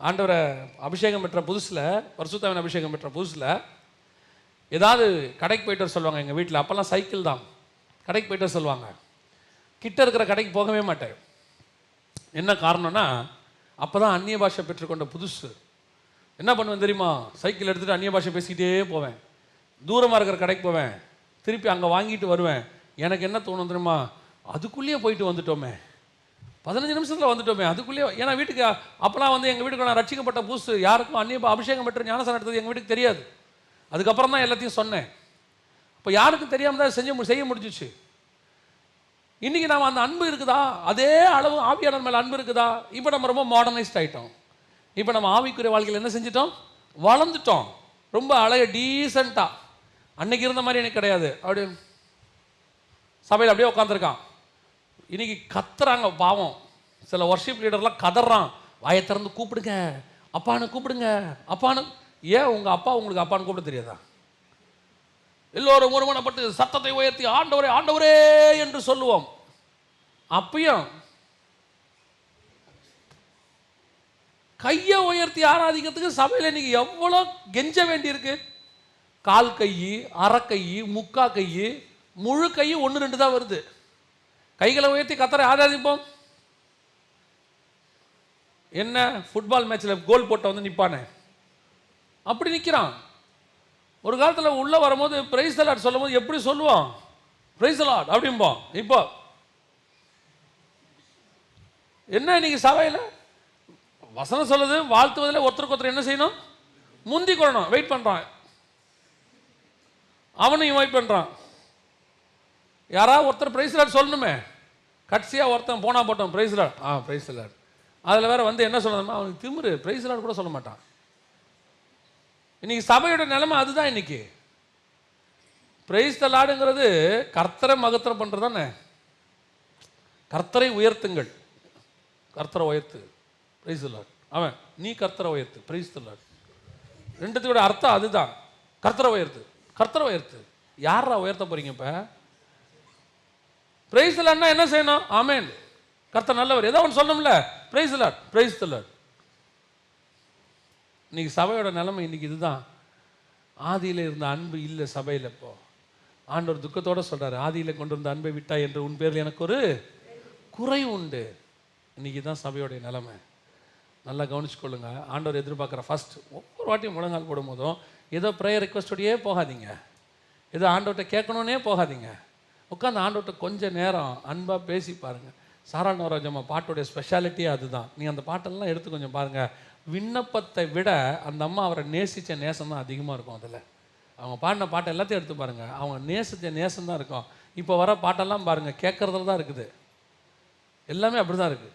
ஆண்டவரை அபிஷேகம் பெற்ற புதுசில் பரிசுத்தாவின் அபிஷேகம் பெற்ற புதுசில் ஏதாவது கடைக்கு போயிட்டு வர சொல்லுவாங்க எங்கள் வீட்டில் அப்போல்லாம் சைக்கிள் தான். கடைக்கு போயிட்டு வர சொல்லுவாங்க. கிட்ட இருக்கிற கடைக்கு போகவே மாட்டேன் என்ன காரணம்னா அப்போ தான் அந்நிய பாஷை பெற்றுக்கொண்ட புதுசு. என்ன பண்ணுவேன் தெரியுமா? சைக்கிள் எடுத்துகிட்டு அந்நிய பாஷை பேசிக்கிட்டே போவேன். தூரமாக இருக்கிற கடைக்கு போவேன். திருப்பி அங்கே வாங்கிட்டு வருவேன். எனக்கு என்ன தோணும் தெரியுமா? அதுக்குள்ளேயே போயிட்டு வந்துட்டோமே. பதினஞ்சு நிமிஷத்தில் வந்துட்டோமே அதுக்குள்ளேயே ஏன்னா வீட்டுக்கு அப்போலாம் வந்து எங்கள் வீட்டுக்கு நான் ரட்சிக்கப்பட்ட பூசு யாருக்கும் அந்நிய அபிஷேகம் பெற்ற ஞானசனம் எடுத்தது எங்கள் வீட்டுக்கு தெரியாது. அதுக்கப்புறம் தான் எல்லாத்தையும் சொன்னேன். இப்போ யாருக்கும் தெரியாமல் தான் செஞ்சு மு- செய்ய முடிஞ்சிச்சு. இன்றைக்கி நாம் அந்த அன்பு இருக்குதா? அதே அளவு ஆவியாளர் மேலே அன்பு இருக்குதா? இப்போ நம்ம ரொம்ப மாடர்னைஸ்ட் ஆகிட்டோம் இப்போ நம்ம ஆவிக்குரிய வாழ்க்கையில் என்ன செஞ்சிட்டோம்? வளர்ந்துட்டோம். ரொம்ப அழக டீசெண்டாக அன்னைக்கு இருந்த மாதிரி எனக்கு கிடையாது. அப்படி சபையில் அப்படியே உட்காந்துருக்கான் இன்னைக்கு கத்துறாங்க பாவம். சில ஒர்ஷிப் லீடர்லாம் கதறான். வாயை திறந்து கூப்பிடுங்க. அப்பான்னு கூப்பிடுங்க. அப்பான்னு ஏன் உங்கள் அப்பா உங்களுக்கு அப்பான்னு கூப்பிட தெரியாதா? எல்லோரும் ஒருமனப்பட்டு சத்தத்தை உயர்த்தி ஆண்டவரே ஆண்டவரே என்று சொல்லுவோம். அப்பயும் கையை உயர்த்தி ஆராதிக்கிறதுக்கு சபையில் இன்னைக்கு எவ்வளோ கெஞ்ச வேண்டியிருக்கு. கால் கை அரை கை முக்கா கை முழு கை ஒன்று ரெண்டு தான் வருது. கைகளை உயர்த்தி கத்தரை ஆராதிப்போம். என்ன ஃபுட்பால் மேட்ச்சில் கோல் போட்ட வந்து நிற்பானே அப்படி நிற்கிறான் ஒரு காலத்தில் உள்ளே வரும்போது பிரைஸ் தலாட் சொல்லும் போது எப்படி சொல்லுவோம் பிரைஸ் தலாட் அப்படிம்போம் இப்போ என்ன இன்னைக்கு சபையில்? வசனம் சொல்லுது வாழ்த்துவதில் ஒருத்தருக்கு ஒருத்தர் என்ன செய்யணும்? முந்தி கொள்ளணும். வெயிட் பண்ணுறான் அவனையும் வெயிட் பண்ணுறான் யாராவது ஒருத்தர் பிரைஸ் லாட் சொல்லணுமே. கட்சியாக ஒருத்தன் போனால் போட்டோம் பிரைஸ் லாட் ஆ பிரைஸ் லாட் அதில் வேற வந்து என்ன சொல்லணுமா அவனுக்கு திமிரு பிரைஸ் கூட சொல்ல மாட்டான். இன்னைக்கு சபையோட நிலைமை அதுதான் இன்னைக்கு. பிரைஸ் லாடுங்கிறது கர்த்தரை மகத்திரம் பண்ணுறது தானே கர்த்தரை உயர்த்துங்கள். கர்த்தரை உயர்த்து. பிரைஸ் லாட் அவன் நீ கர்த்தரை உயர்த்து. பிரைஸ் லாட் ரெண்டுத்தோட அர்த்தம் அதுதான். கர்த்தரை உயர்த்து. கர்த்தரை உயர்த்து. யாரா உயர்த்த போறீங்க இப்போ? பிரைஸ் தலாட்னா என்ன செய்யணும்? ஆமேன் கர்த்தர் நல்லவர். ஏதோ ஒன்று சொல்லணும்ல. பிரைஸ் லாட் பிரைஸ் தலாட் இன்னைக்கு சபையோட நிலைமை இன்னைக்கு இதுதான். ஆதியில் இருந்த அன்பு இல்லை சபையில் இப்போ ஆண்டவர் துக்கத்தோட சொல்கிறார் ஆதியில் கொண்டு வந்த அன்பை விட்டாய் என்று உன் பேரில் எனக்கு ஒரு குறை உண்டு. இன்னைக்கு தான் சபையோடைய நிலைமை. நல்லா கவனிச்சுக்கொள்ளுங்க. ஆண்டவர் எதிர்பார்க்குற ஃபஸ்ட் ஒவ்வொரு வாட்டியும் முழங்கால் போடும் போதும் ஏதோ ப்ரேயர் ரெக்வஸ்டோடையே போகாதீங்க. ஏதோ ஆண்டவர்கிட்ட கேட்கணுன்னே போகாதீங்க. உட்காந்து ஆண்டவர்கிட்ட கொஞ்சம் நேரம் அன்பாக பேசி பாருங்கள் சாரா நவராஜம்மா பாட்டோடைய ஸ்பெஷாலிட்டியே அதுதான். நீ அந்த பாட்டெல்லாம் எடுத்து கொஞ்சம் பாருங்க. விண்ணப்பத்தை விட அந்த அம்மா அவரை நேசித்த நேசம் தான் அதிகமாக இருக்கும் அதில். அவங்க பாடின பாட்டை எல்லாத்தையும் எடுத்து பாருங்கள் அவங்க நேசித்த நேசம் தான் இருக்கும். இப்போ வர பாட்டெல்லாம் பாருங்கள் கேட்குறதுல தான் இருக்குது. எல்லாமே அப்படி தான் இருக்குது